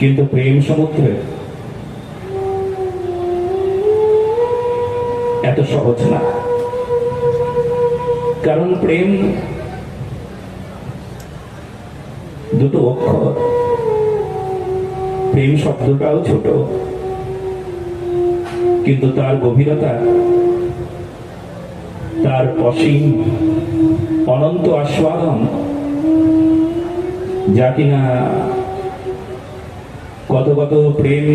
কিন্তু প্রেম সমুদ্রে এত সহজ না। কারণ প্রেম দুটো অক্ষর। প্রেম শব্দটাও ছোট, কিন্তু তার গভীরতা, তার অসীম অনন্ত আস্বাদন যা কিনা কত কত প্রেম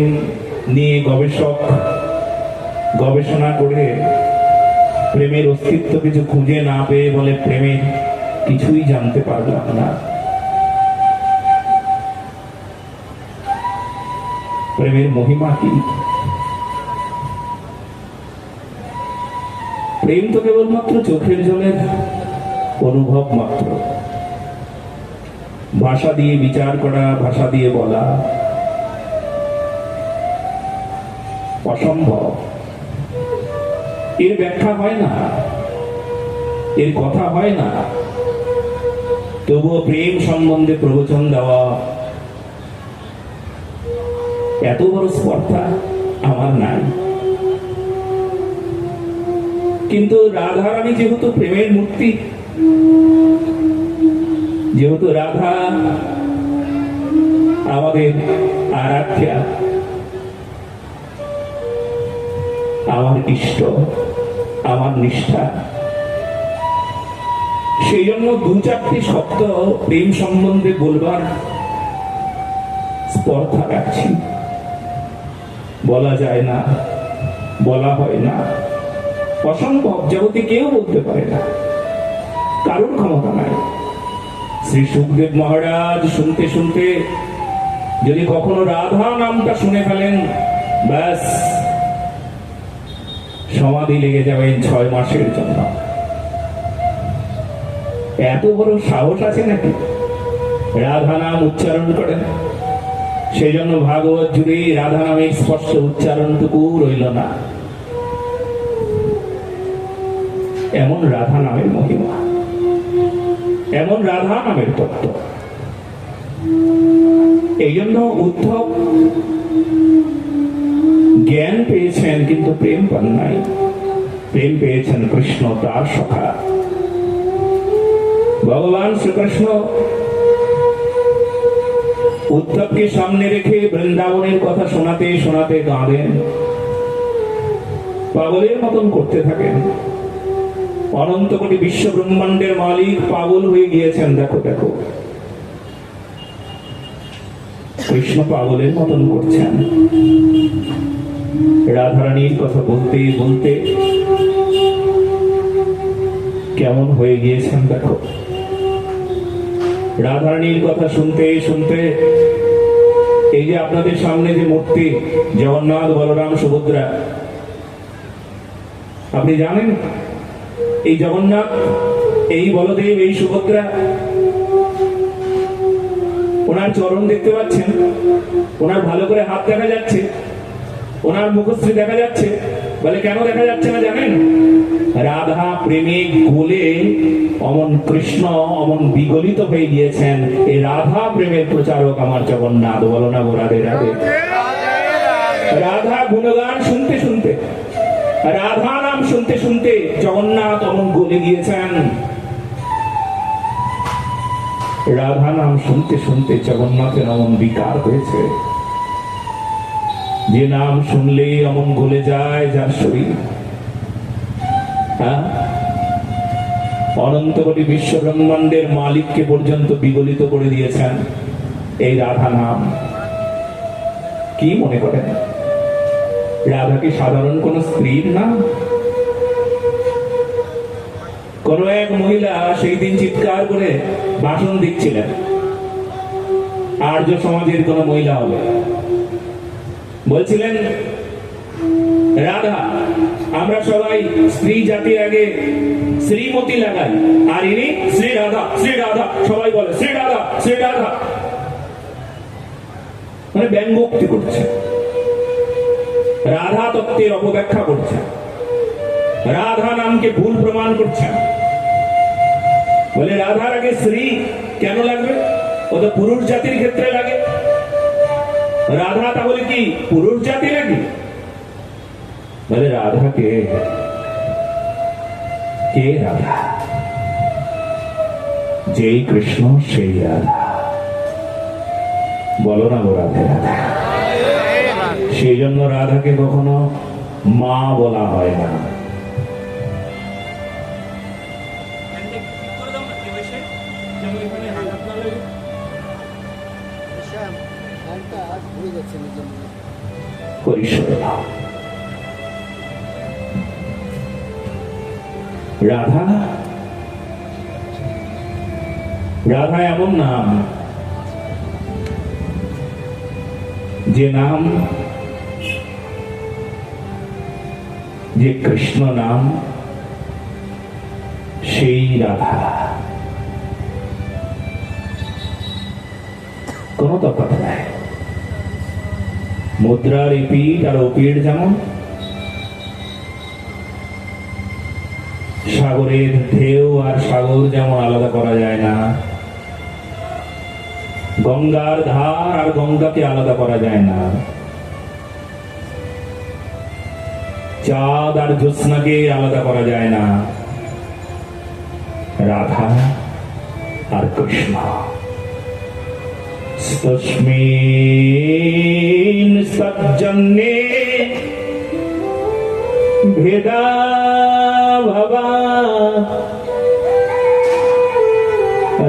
নিয়ে গবেষক গবেষণা করে প্রেমের অস্তিত্ব কিছু খুঁজে না পেয়ে বলে প্রেমের কিছুই জানতে পারলাম না। প্রেমের মহিমা কি? প্রেম তো কেবলমাত্র চোখের জলের অনুভব মাত্র। ভাষা দিয়ে বিচার করা, ভাষা দিয়ে বলা অসম্ভব। এর ব্যাখ্যা হয় না। এর কথা হয় না। তবুও প্রেম সম্বন্ধে প্রবচন দেওয়া এত বড় স্পর্ধা আমার নাই। কিন্তু রাধারানী যেহেতু প্রেমের মূর্তি, যেহেতু রাধা আমাদের আরাধ্যা আমার ইষ্ট, আমার নিষ্ঠা। সেই জন্য দু চারটি শব্দ প্রেম সম্বন্ধে বলবার স্পর্ধা রাখছি। বলা যায় না, বলা হয় না। অসম্ভব, জগতে কেউ বলতে পারে না। কারোর ক্ষমতা নাই। শ্রী সুখদেব মহারাজ শুনতে শুনতে যদি কখনো রাধা নামটা শুনে ফেলেন, ব্যাস। সমাধি লেগে যাবেন ছয় মাসের জন্য। এত বড় সাহস আছে নাকি? রাধা নাম উচ্চারণ করেন। সেই জন্য ভাগবত জুড়ে রাধা নামের স্পষ্ট উচ্চারণটুকু রইল না। এমন রাধা নামের মহিমা। এমন রাধা নামের তত্ত্ব। এই জন্য উদ্ধব জ্ঞান পেয়েছেন, কিন্তু প্রেম পান নাই। প্রেম পেয়েছেন কৃষ্ণ তার সখা ভগবান শ্রীকৃষ্ণ উদ্ধবকে সামনে রেখে বৃন্দাবনের কথা শোনাতে শোনাতে কাঁদেন। পাগলের মতন করতে থাকেন। অনন্ত কোটি বিশ্ব ব্রহ্মাণ্ডের মালিক পাগল হয়ে গিয়েছেন, দেখো দেখো। কৃষ্ণ পাগলের মতন করছেন। রাধারানীর কথা বলতে বলতে কেমন হয়ে গিয়েছেন দেখো? রাধারানীর কথা শুনতে শুনতে এই যে আপনাদের সামনে যে মূর্তি, জগন্নাথ, বলরাম, সুভদ্রা, আপনি জানেন? এই জগন্নাথ, এই বলদেব, এই সুভদ্রা, ওনার চরণ দেখতে পাচ্ছেন, ওনার ভালো করে হাত দেখা যাচ্ছে। ওনার মুখশ্রী দেখা যাচ্ছে। বলে, কেন দেখা যাচ্ছে না জানেন? রাধা প্রেমে গোলে অমন কৃষ্ণ, অমন বিগলিত হয়ে গিয়েছেন। এই রাধা প্রেমের প্রচারক আমার জগন্নাথ। বলো না রাধে রাধে। রাধা গুণগান শুনতে শুনতে। রাধা নাম শুনতে শুনতে জগন্নাথ অমন গলে গিয়েছেন। রাধা নাম শুনতে শুনতে জগন্নাথের অমন বিকার হয়েছে। যে নাম শুনলে অমন গলে যায় যার শরীর। হ্যাঁ? অনন্ত কোটি বিশ্ব ব্রহ্মাণ্ডের মালিককে পর্যন্ত বিগলিত করে দিয়েছেন এই রাধা নাম। কি মনে করেন? রাধা কি সাধারণ কোন স্ত্রীর নাম? কোন এক মহিলা সেই দিন চিৎকার করে ভাষণ দিচ্ছিলেন, আর্য সমাজের কোন মহিলা হবে। বলছিলেন, রাধা, আমরা সবাই স্ত্রী জাতির আগে শ্রীমতী লাগাই। আর ইনি শ্রী রাধা শ্রী রাধা, সবাই বলে, শ্রী রাধা শ্রী রাধা। মানে ব্যঙ্গোক্তি করছে। রাধা তত্ত্বের অপব্যাখ্যা করছে। রাধা নামকে ভুল প্রমাণ করছে। বলে, রাধার আগে শ্রী কেন লাগবে? ও তো পুরুষ জাতির ক্ষেত্রে লাগে। রাধা তাহলে কি, পুরুষ জাতি নাকি? বলে, রাধা কে? কে রাধা? যেই কৃষ্ণ, সেই রাধা। বলো না গো রাধে রাধা। সেই জন্য রাধাকে কখনো মা বলা হয় না। শ্যাম রাধা রাধা এমন নাম যে নাম যে কৃষ্ণ নাম সেই রাধা। কোনো তফাৎ নাই মুদ্রার এপিট আর ওপিট যেমন, সাগরের ঢেউ আর সাগর যেমন আলাদা করা যায় না, গঙ্গার ধার আর গঙ্গাকে আলাদা করা যায় না। চাঁদ আর জ্যোৎস্নাকে আলাদা করা যায় না। রাধা আর কৃষ্ণ। তস্মিন সজ্জন্যে ভেদা ভবা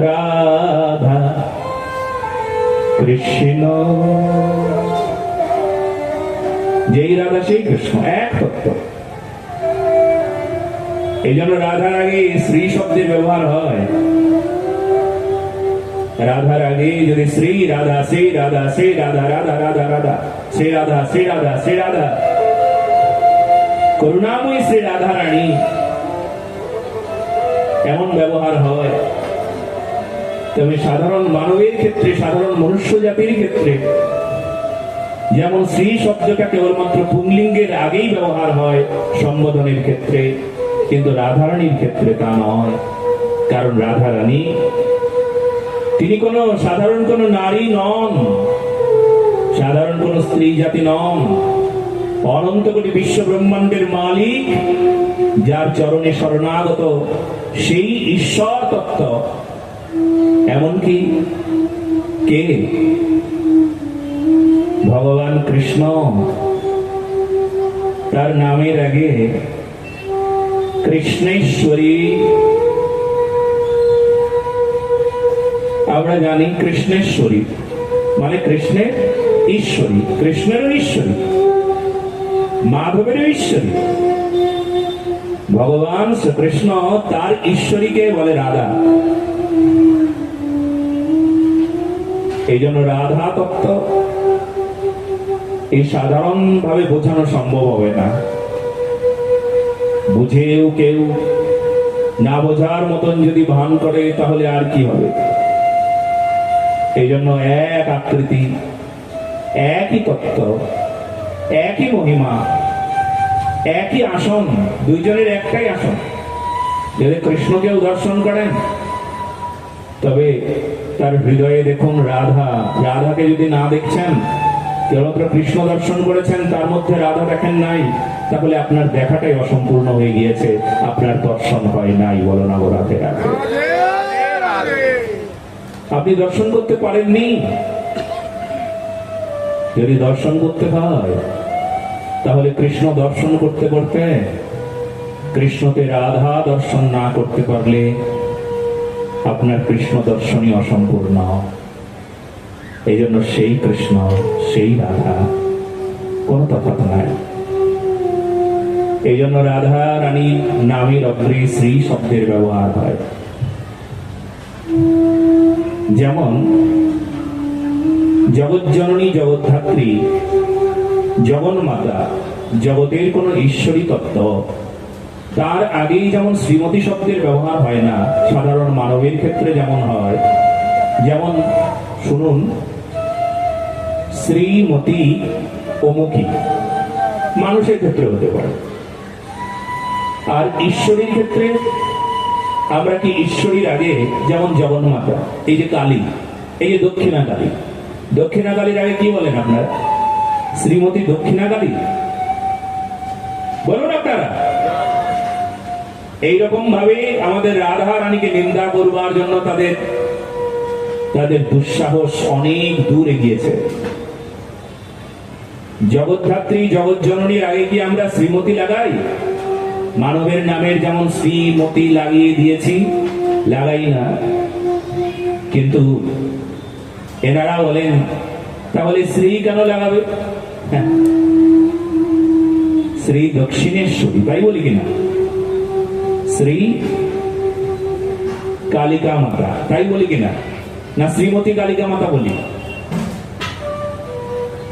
রাধা কৃষ্ণ। যেই রাধা সেই কৃষ্ণ, এক তত্ত্ব। এই জন্য রাধার আগে শ্রী শব্দে ব্যবহার হয়। রাধার আগে যদি শ্রী রাধা শ্রী রাধা শ্রী রাধা রাধা রাধা রাধা শ্রী রাধা শ্রী রাধা শ্রী রাধা করুণাময়ী শ্রী রাধা রানী এমন ব্যবহার হয়? তবে সাধারণ মানবের ক্ষেত্রে, সাধারণ মনুষ্য জাতির ক্ষেত্রে, যেমন শ্রী শব্দটা কেবলমাত্র পুংলিঙ্গের আগেই ব্যবহার হয় সম্বোধনের ক্ষেত্রে, কিন্তু রাধারানীর ক্ষেত্রে তা নয়। কারণ রাধারানী তিনি কোন সাধারণ কোন নারী নন। সাধারণ কোন স্ত্রী জাতি নন। অনন্ত কোটি বিশ্ব ব্রহ্মাণ্ডের মালিক, যার চরণে শরণাগত সেই ঈশ্বর তত্ত্ব। এমনকি কে? ভগবান কৃষ্ণ। তার নামের আগে কৃষ্ণেশ্বরী আমরা জানি কৃষ্ণেশ্বরী মানে কৃষ্ণের ঈশ্বরী। কৃষ্ণেরও ঈশ্বরী। মাধবেরও ঈশ্বরী। ভগবান শ্রীকৃষ্ণ তার ঈশ্বরীকে বলে রাধা। এই জন্য রাধা তত্ত্ব। এই সাধারণ ভাবে বোঝানো সম্ভব হবে না। বুঝেও কেউ না বোঝার মতন যদি ভান করে, তাহলে আর কি হবে? এই জন্য এক আকৃতি, একই তত্ত্ব, একই মহিমা, একই আসন, দুইজনের একটাই আসন। যদি কৃষ্ণকেও দর্শন করেন, তবে তার হৃদয়ে দেখুন রাধা। রাধাকে যদি না দেখছেন, কেবলমাত্র কৃষ্ণ দর্শন করেছেন, তার মধ্যে রাধা দেখেন নাই, তাহলে আপনার দেখাটাই অসম্পূর্ণ হয়ে গিয়েছে। আপনার দর্শন হয় নাই, বলো না রাধে রাধে। আপনি দর্শন করতে পারেননি। যদি দর্শন করতে হয়, তাহলে কৃষ্ণ দর্শন করতে করতে কৃষ্ণকে রাধা দর্শন না করতে পারলে আপনার কৃষ্ণ দর্শনই অসম্পূর্ণ। এই জন্য সেই কৃষ্ণ, সেই রাধা, কোন তফাৎ নাই। এই জন্য রাধা রানী নামের অগ্রে শ্রী শব্দের ব্যবহার হয়। যেমন জগৎজননী জগদ্ধাত্রী, জগন্মাতা, জগতের কোন ঈশ্বরী তত্ত্ব। তার আগেই যেমন শ্রীমতী শব্দের ব্যবহার হয় না, সাধারণ মানবের ক্ষেত্রে যেমন হয়, যেমন শুনুন, শ্রীমতী অমুখী, মানুষের ক্ষেত্রে হতে পারে। আর ঈশ্বরীর ক্ষেত্রে আমরা কি ঈশ্বরীর আগে যেমন জগন্মাতা, এই যে কালী, এই যে দক্ষিণা কালী দক্ষিণাকালীর আগে কি বলেন আপনারা? শ্রীমতী দক্ষিণাকালী? বলুন আপনারা। এইরকম ভাবে আমাদের রাধা রানীকে নিন্দা করবার জন্য তাদের তাদের দুঃসাহস অনেক দূর এগিয়েছে। জগৎধাত্রী জগৎ জননীর আগে কি আমরা শ্রীমতী লাগাই? মানবের নামের যেমন শ্রীমতী লাগিয়ে দিয়েছি, লাগাই না। কিন্তু এনারা বলেন, তাহলে শ্রী কেন লাগাবে? হ্যাঁ। শ্রী দক্ষিণেশ্বরী, তাই বলি কিনা? শ্রী কালিকা মাতা, তাই বলি কিনা? না শ্রীমতী কালিকা মাতা বলি?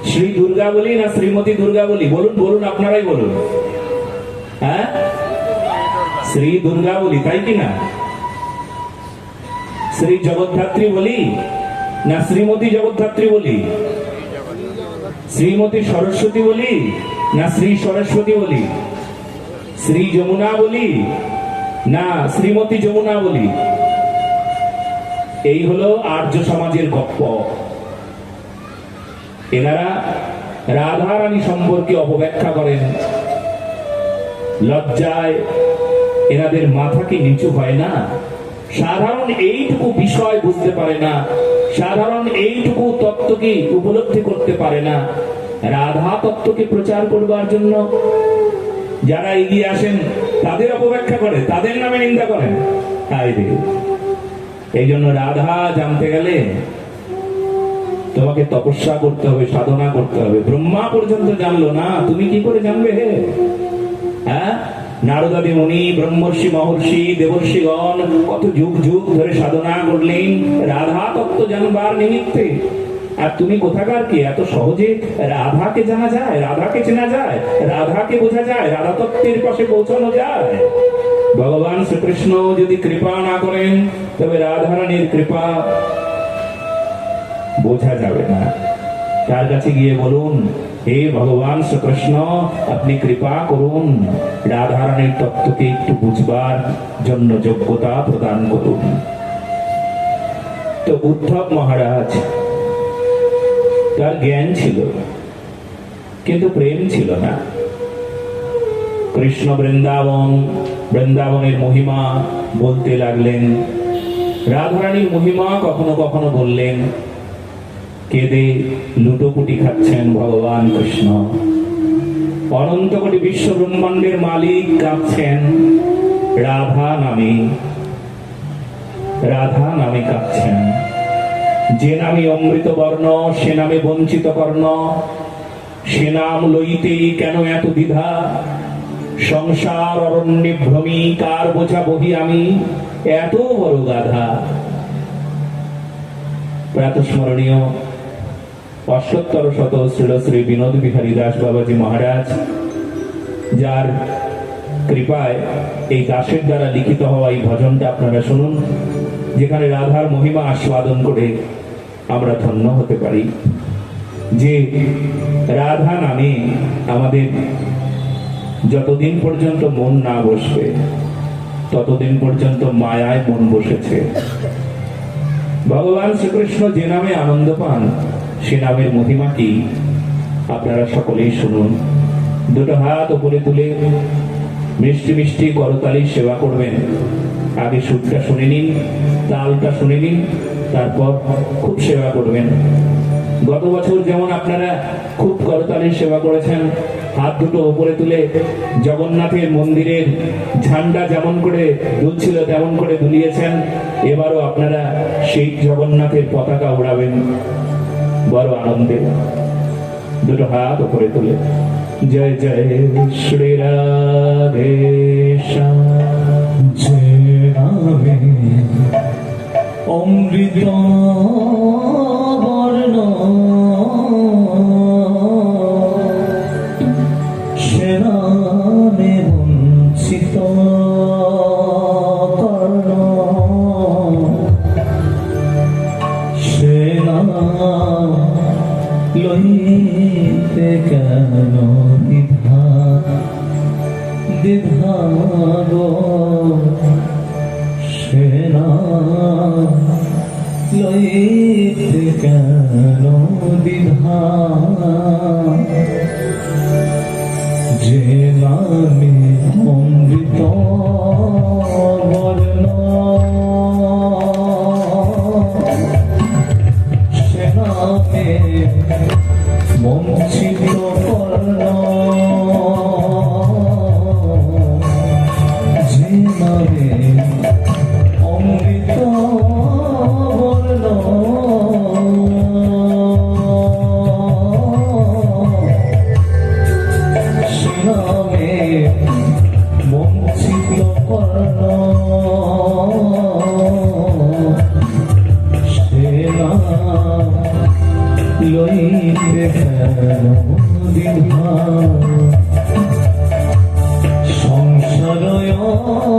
শ্রী দুর্গা বলি না শ্রীমতী দুর্গা বলি? বলুন বলুন, আপনারাই বলুন। শ্রী দুর্গা বলি তাই কি না শ্রী জগদ্ধাত্রী বলি না শ্রীমতী জগদ্ধাত্রী বলি শ্রীমতী সরস্বতী বলি না শ্রী সরস্বতী বলি শ্রী যমুনা বলি না শ্রীমতী যমুনা বলি এই হলো আর্য সমাজের গপ্প এনারা রাধারানী সম্পর্কে অপব্যাখ্যা করেন লজ্জায় এনাদের মাথা কি নিচু হয় না। সাধারণ এইটুকু বিষয় বুঝতে পারে না। সাধারণ এইটুকু তত্ত্বকে উপলব্ধি করতে পারে না। রাধা তত্ত্বকে প্রচার করবার জন্য যারা এগিয়ে আসেন, তাদের অপব্যাখ্যা করে, তাদের নামে নিন্দা করেন। তাই এই জন্য রাধা জানতে গেলে তোমাকে তপস্যা করতে হবে, সাধনা করতে হবে। ব্রহ্মা পর্যন্ত জানলো না, তুমি কি করে জানবে হে? হ্যাঁ? নারদাদি মুনি, ব্রহ্মর্ষি, মহর্ষি, দেবর্ষিগণ, কত যুগ যুগ ধরে সাধনা করলেন রাধা তত্ত্ব জানবার নিমিত্তে। আর তুমি কোথাকার কি? এত সহজে রাধাকে জানা যায়, রাধাকে চেনা যায়, রাধাকে বোঝা যায় রাধা তত্ত্বের পাশে পৌঁছানো যায়। ভগবান শ্রীকৃষ্ণ যদি কৃপা না করেন, তবে রাধারানীর কৃপা বোঝা যাবে না। তার কাছে গিয়ে বলুন হে ভগবান শ্রীকৃষ্ণ, আপনি কৃপা করুন। রাধারানীর তত্ত্বকে একটু বুঝবার জন্য যোগ্যতা প্রদান করুন। তো উদ্ধব মহারাজ, তার জ্ঞান ছিল, কিন্তু প্রেম ছিল না। কৃষ্ণ বৃন্দাবন, বৃন্দাবনের মহিমা বলতে লাগলেন, রাধারানীর মহিমা কখনো কখনো বললেন কেঁদে লুটোপুটি খাচ্ছেন ভগবান কৃষ্ণ। অনন্ত কোটি বিশ্ব ব্রহ্মাণ্ডের মালিক কাঁদছেন রাধা নামে। রাধা নামে কাঁদছেন যে নামে অমৃত বর্ণ সে নামে বঞ্চিত কর্ণ সে নাম লইতেই কেন এত দ্বিধা? সংসার অরণ্যে ভ্রমি, কার বোঝা বহি আমি? এত বড় গাধা। প্রাতস্মরণীয় অষ্টোত্তর শত শ্রীল শ্রী বিনোদ বিহারী দাস বাবাজি মহারাজ, যার কৃপায় এই দাসের দ্বারা লিখিত হওয়া এই ভজনটা আপনারা শুনুন, যেখানে রাধার মহিমা আস্বাদন করে আমরা ধন্য হতে পারি। যে রাধা নামে আমাদের যতদিন পর্যন্ত মন না বসবে, ততদিন পর্যন্ত মায়ায় মন বসেছে। ভগবান শ্রীকৃষ্ণ যে নামে আনন্দ পান সে নামের মহিমা কি আপনারা সকলেই শুনুন। দুটো হাত উপরে তুলে মিষ্টি মিষ্টি করতালি সেবা করবেন। আগে সুরটা শুনে নিন, তালটা শুনে নিন, তারপর খুব সেবা করবেন। গত বছর যেমন আপনারা খুব করতালির সেবা করেছেন, হাত দুটো উপরে তুলে জগন্নাথের মন্দিরের ঝান্ডা যেমন করে দুলছিল তেমন করে দুলিয়েছেন, এবারও আপনারা সেই জগন্নাথের পতাকা উড়াবেন। বড় আনন্দে দুটো হাত উপরে তুলে জয় জয় শ্রী রাধে শ্যাম। যে অমৃত লইতে কেন দ্বিধা যে নামে অমৃত বর্ণ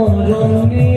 don't need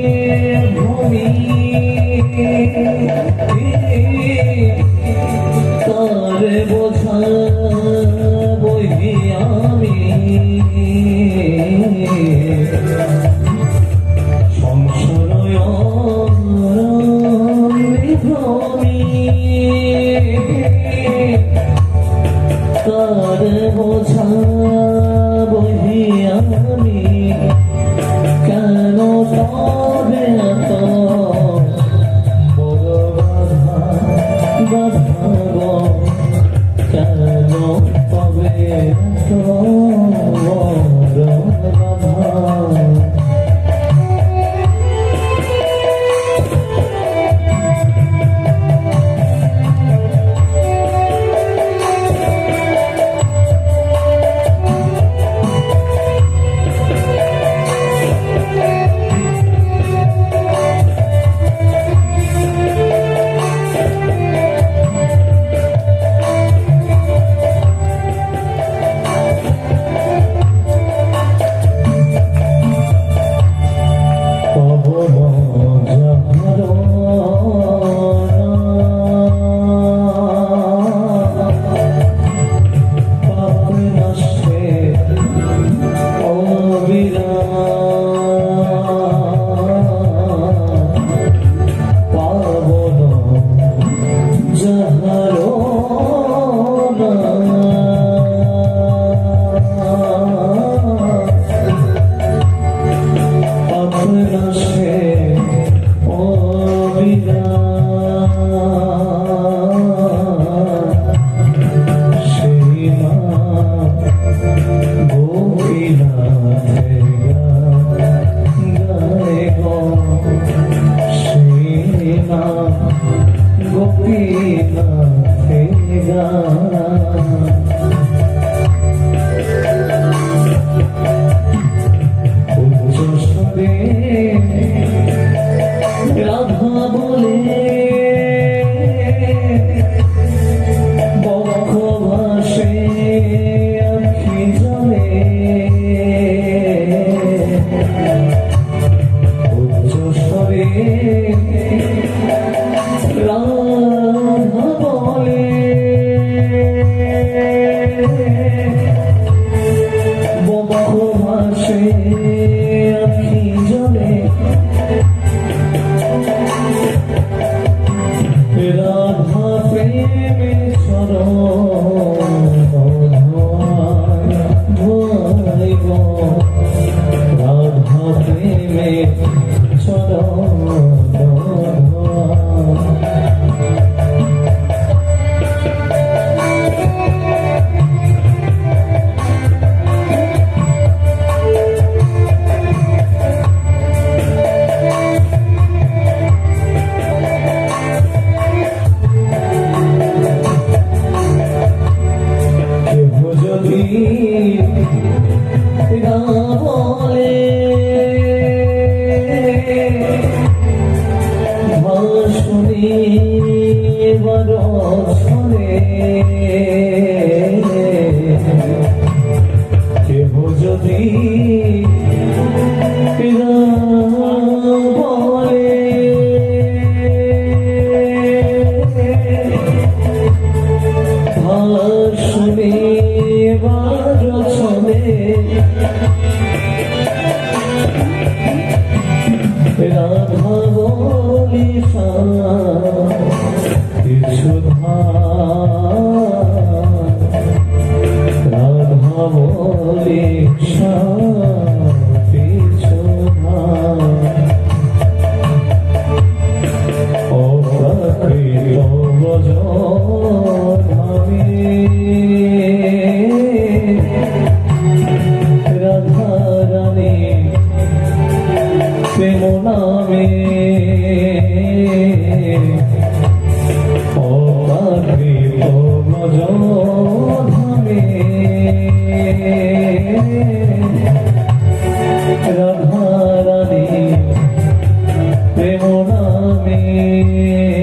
que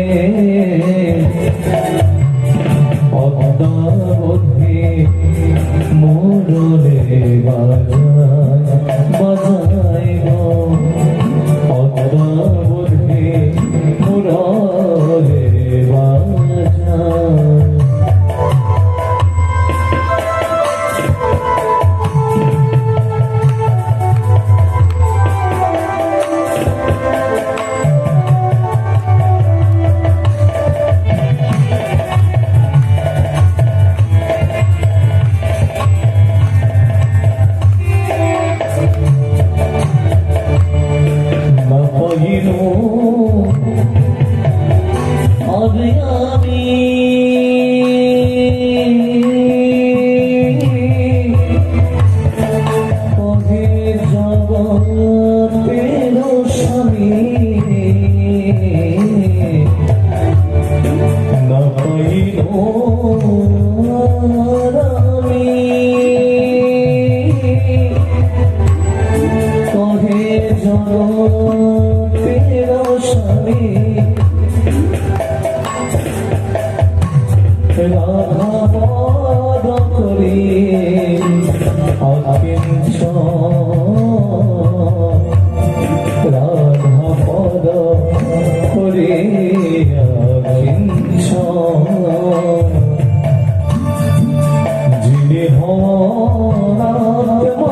যিনি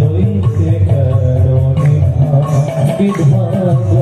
লইতে কারণে বিধান